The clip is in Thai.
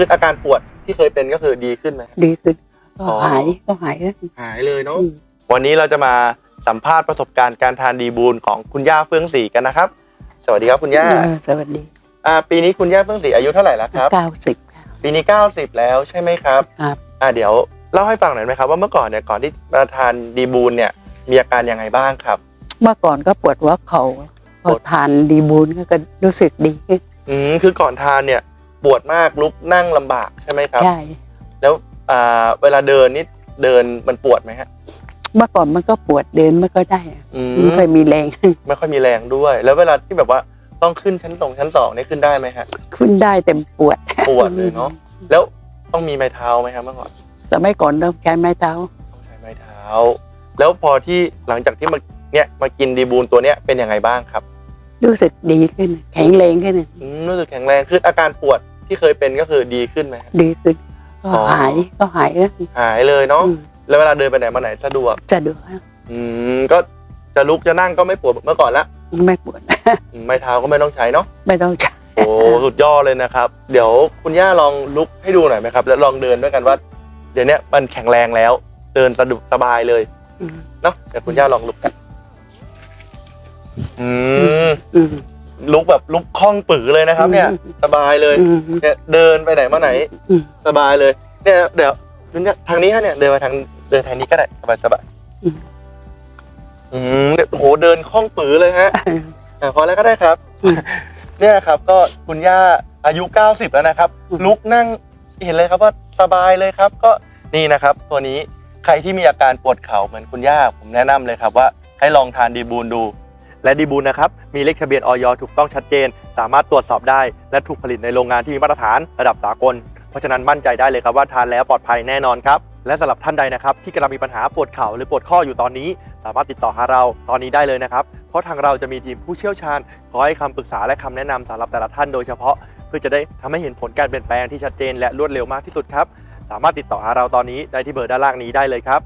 คืออาการปวดที่เคยเป็นก็คือดีขึ้นไหม ดีขึ้นก็อ๋อหายก็หายแล้ว หายเลยเนาะ อืม วันนี้เราจะมาสัมภาษณ์ประสบการณ์การทานดีบูลของคุณย่าเฟื่องศรีกันนะครับ สวัสดีครับคุณย่าเออสวัสดีอ่าปีนี้คุณย่าเฟื่องศรีอายุเท่าไหร่แล้วครับ เก้าสิบค่ะ ปีนี้ 90 แล้วใช่ไหมครับครับ อ่าเดี๋ยวเล่าให้ฟังหน่อยไหมครับว่าเมื่อก่อนเนี่ยก่อนที่มาทานดีบูลเนี่ยมีอาการยังไงบ้างครับ เมื่อก่อนก็ปวดหัวเข่าพปอวด ทานดีบูนก็ก็รู้สึกดีขึ้นอืมคือก่อนทานเนี่ย ปวดมากลุกนั่งลำบากใช่ไหมครับ ใช่แล้วอ่าเวลาเดินนี่เดินมันปวดไหมฮะเมื่อก่อนมันก็ปวดเดินไม่ก็ได้อะอืมไม่ค่อยมีแรง ไม่ค่อยมีแรงด้วย แล้วเวลาที่แบบว่าต้องขึ้นชั้นสองชั้นสองนี่ขึ้นได้ไหมฮะ ขึ้นได้เต็มปวดปวดเลยเนาะแล้วต้องมีไม้เท้าไหมครับเมื่อก่อนแต่ไม่ก่อนต้องใช้ไม้เท้า ต้องใช้ไม้เท้า แล้วพอที่หลังจากที่มาเนี่ยมากินดีบูลตัวเนี้ยเป็นยังไงบ้างครับรู้สึกดีขึ้น แข็งแรงขึ้น อืมรู้สึกแข็งแรงขึ้นอาการปวด ที่เคยเป็นก็คือดีขึ้นไหมฮะดีขึ้นก็อ๋อ หายก็หายแล้วหายเลยเนาะอืมแล้วเวลาเดินไปไหนมาไหนสะดวก จะดูอืมก็จะลุกจะนั่งก็ไม่ปวดเหมือนเมื่อก่อนละไม่ปวด อืมไม้เท้าก็ไม่ต้องใช้เนาะไม่ต้องใช้โอ้สุดยอดเลยนะครับ เดี๋ยวคุณย่าลองลุกให้ดูหน่อยไหมครับ แล้วลองเดินด้วยกันว่า เดี๋ยวเนี้ยมันแข็งแรงแล้ว เดินสะดวกสบายเลยอืมเนาะเดี๋ยวคุณย่าลองลุกกัน อืมอืม ลุกแบบลุกคล่องปือเลยนะครับ เนี่ยอืมสบายเลยอืมเนี่ยเดินไปไหนมาไหนอืมสบายเลยเนี่ยเดี๋ยวคุณย่าทางนี้ฮะเนี่ยเดินมาทางเดินทางนี้ก็ได้สบายสบายอืมอืมเนี่ยโอ้โหเดินคล่องปือเลยฮะอะพอแล้วก็ได้ครับอืมเนี่ยครับ ก็คุณย่าอายุ 90 แล้วนะครับอืมลุกนั่งเห็นเลยครับว่าสบายเลยครับ ก็นี่นะครับ ตัวนี้ใครที่มีอาการปวดเข่าเหมือนคุณย่าผมแนะนำเลยครับว่าให้ลองทานดีบูลดู และดีบูลนะครับมีเลขทะเบียนออยถูกต้องชัดเจน สามารถตรวจสอบได้ และถูกผลิตในโรงงานที่มีมาตรฐานระดับสากล เพราะฉะนั้นมั่นใจได้เลยครับว่าทานแล้วปลอดภัยแน่นอนครับและสำหรับท่านใดนะครับที่กำลังมีปัญหาปวดเข่าหรือปวดข้ออยู่ตอนนี้ สามารถติดต่อหาเราตอนนี้ได้เลยนะครับ เพราะทางเราจะมีทีมผู้เชี่ยวชาญคอยให้คำปรึกษาและคำแนะนำสำหรับแต่ละท่านโดยเฉพาะ เพื่อจะได้ทำให้เห็นผลการเปลี่ยนแปลงที่ชัดเจนและรวดเร็วมากที่สุดครับ สามารถติดต่อหาเราตอนนี้ได้ที่เบอร์ด้านล่างนี้ได้เลยครับ